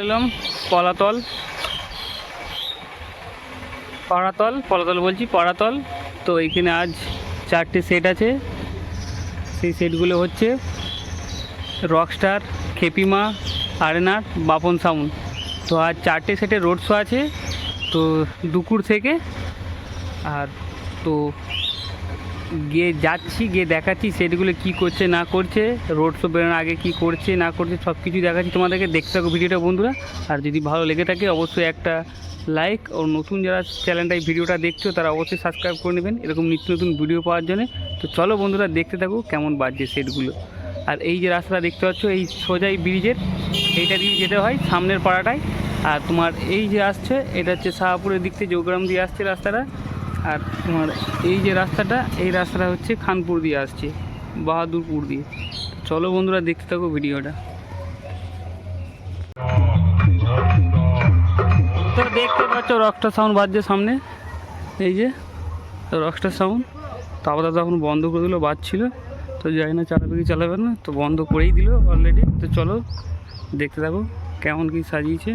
এলাম পলাতল। পাড়াতল পলাতল বলছি পাড়াতল তো এখানে আজ চারটে সেট আছে। সেই সেটগুলো হচ্ছে রকস্টার খেপিমা আরেনার বাপন সাউন্ড তো আজ চারটে সেটে রোড শো আছে। তো দুপুর থেকে আর তো গিয়ে যাচ্ছি, গিয়ে দেখাচ্ছি সেটগুলো কি করছে, না করছে রোড শো বেরোনোর আগে কি করছে, না করছে সব কিছু দেখাচ্ছি তোমাদেরকে। দেখতে থাকো ভিডিওটা বন্ধুরা। আর যদি ভালো লেগে থাকে অবশ্যই একটা লাইক ও নতুন যারা চ্যানেলটা এই ভিডিওটা দেখছ, তারা অবশ্যই সাবস্ক্রাইব করে নেবেন। এরকম নিত্য নতুন ভিডিও পাওয়ার জন্য। তো চলো বন্ধুরা, দেখতে থাকো কেমন বাজছে সেটগুলো। আর এই যে রাস্তাটা দেখতে পাচ্ছ, এই সোজাই ব্রিজের, এইটা দিয়ে যেতে হয় সামনের পাড়াটায়। আর তোমার এই যে আসছে, এটা হচ্ছে শাহপুরের দিক থেকে যোগগ্রাম দিয়ে আসছে রাস্তাটা। আর তোমার এই যে রাস্তাটা, এই রাস্তাটা হচ্ছে খানপুর দিয়ে আসছে, বাহাদুরপুর দিয়ে। চলো বন্ধুরা, দেখতে থাকো ভিডিওটা। তো দেখতে পাচ্ছ রকস্টার সাউন্ড বাজছে সামনে। এই যে রকস্টার সাউন্ড তো আপাতত এখন বন্ধ করে দিল, বাজছিল। তো জানি না চালাবে কি চালাবে না, তো বন্ধ করেই দিল অলরেডি তো চলো দেখতে থাকো, কেমন কি সাজিয়েছে।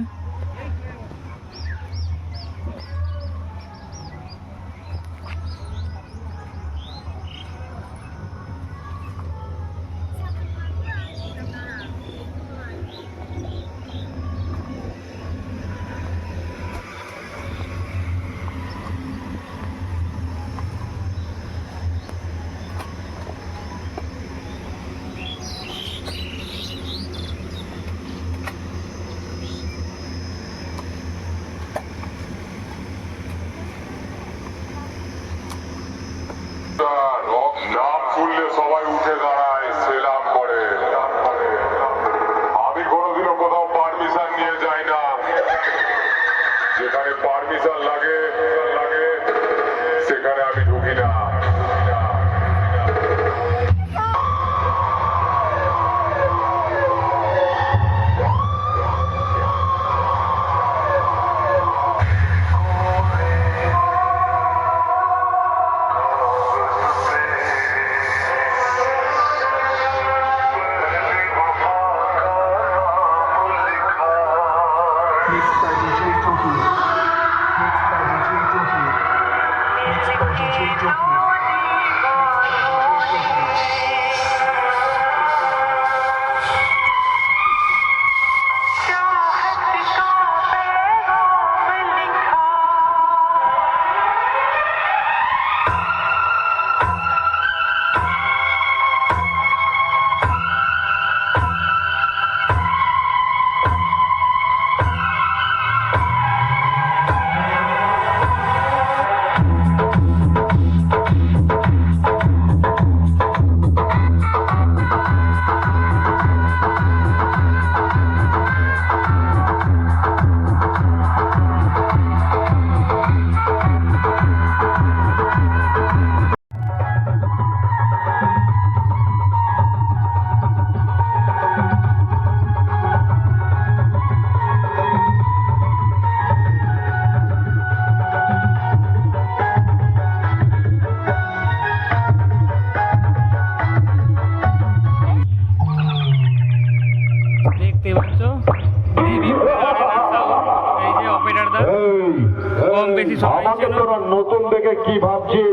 কি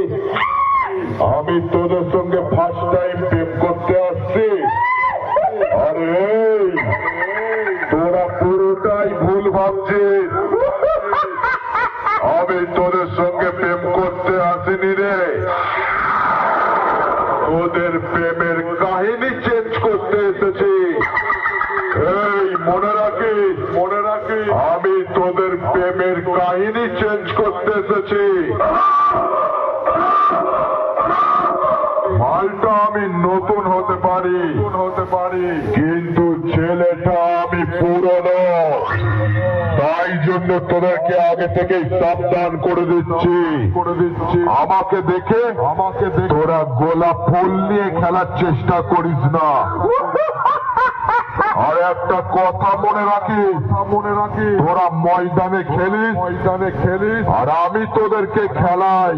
আমি তোদের সঙ্গে ফার্স্ট টাইম প্রেম করতে আসছি। আরে তোরা পুরোটাই ভুল ভাবছিস। আমি তোদের সঙ্গে প্রেম করতে আসিনি রে। তোদের প্রেমের কাহিনী চেঞ্জ করতে এসেছি। এই মনে রাখিস? মনে রাখিস? আমি তোদের প্রেমের কাহিনী চেঞ্জ করতে এসেছি। তোদেরকে আগে থেকে সাবধান করে দিচ্ছি। করে দিচ্ছি। আমাকে দেখে আমাকে দেখে। তোরা গোলাপ ফুল নিয়ে খেলার চেষ্টা করিস না। আর একটা কথা মনে রাখি মনে রাখি তোরা ময়দানে খেলিস। ময়দানে খেলিস। আর আমি তোদেরকে খেলাই।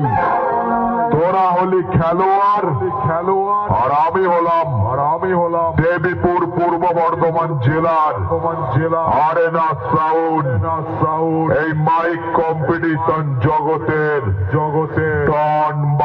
তোরা হলি খেলোয়াড়। খেলোয়াড়। আর আমি হলাম আর আমি হলাম দেবীপুর পূর্ব বর্ধমান জেলার বর্ধমান জেলা। আর না সাউন্ড। এই মাইক কম্পিটিশন জগতের জগতের। টন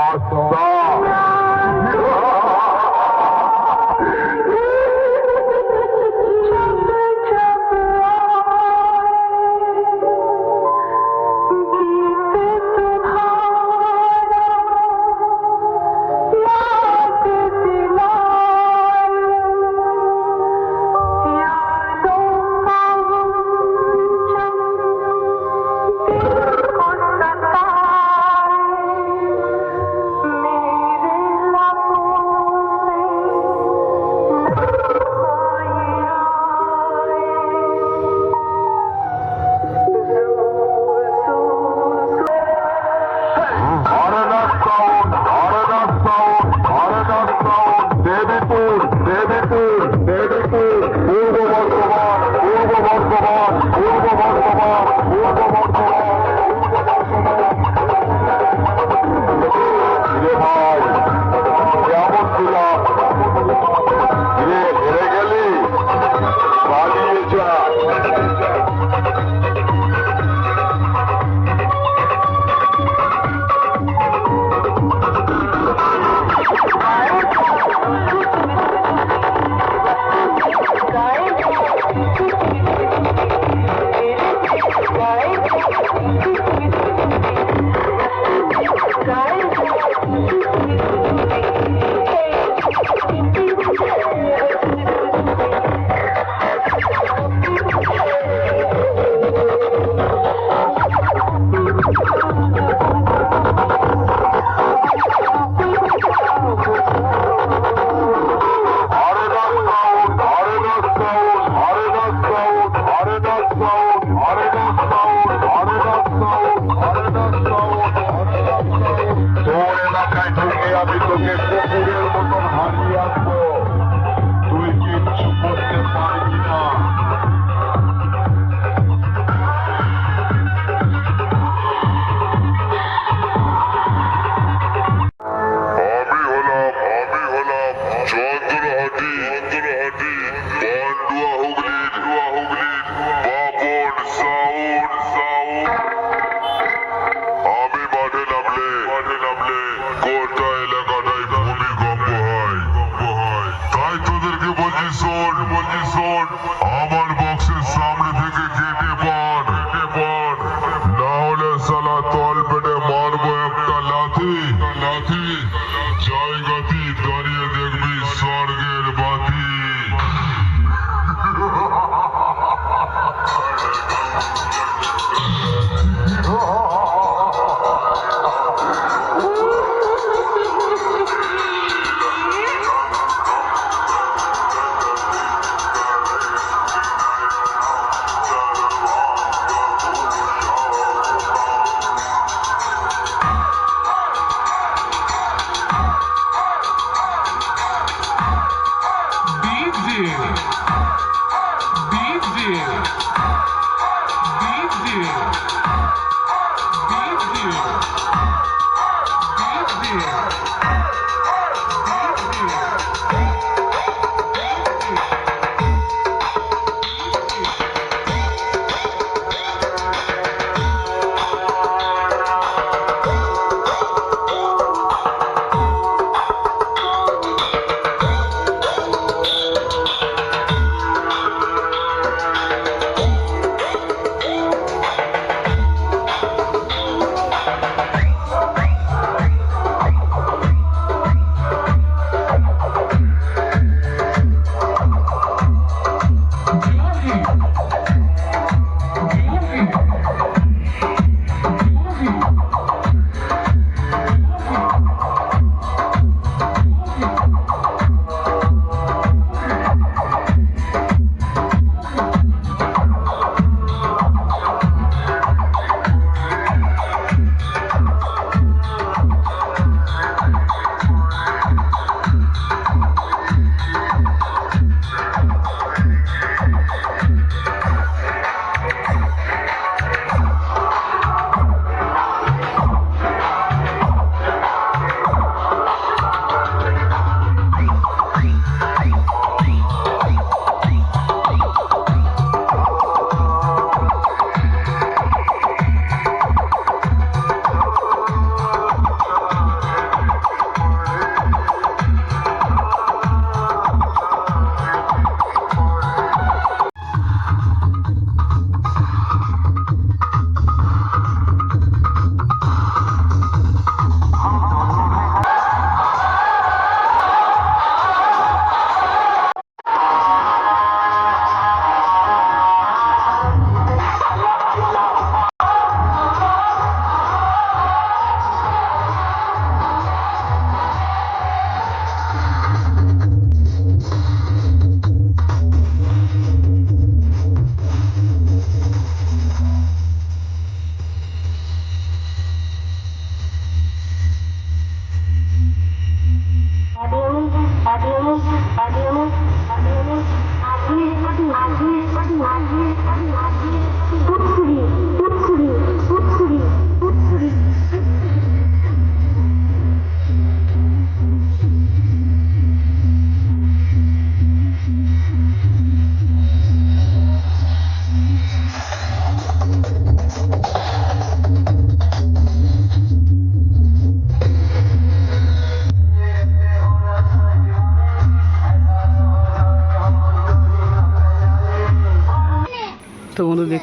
জোর বলছি জোর আমার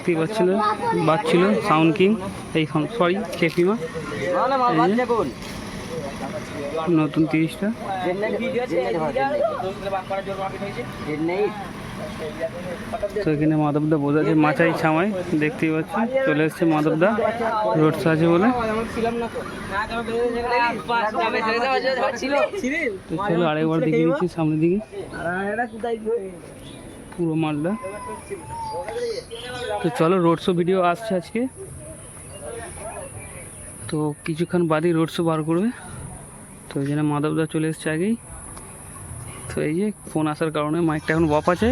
দেখতেই পাচ্ছিল বাজছিল সাউন্ড কিং এই সরি খেপিমা নতুন তিরিশটা। তো এখানে মাধবদা বোঝা বোঝাচ্ছে মাচাই ছামাই দেখতেই পাচ্ছি চলে এসছে মাধবদা, রোড আছে বলে। চলো আরেকবার দেখিয়ে দিচ্ছি সামনের দিকে। পুরো মালদা। তো চলো রোড শো ভিডিও আসছে আজকে। তো কিছুক্ষণ বাদই রোড শো বার করবে। তো ওই জন্য মাধবদা চলে এসছে আগেই। তো এই যে ফোন আসার কারণে মাইকটা এখন বপ আছে।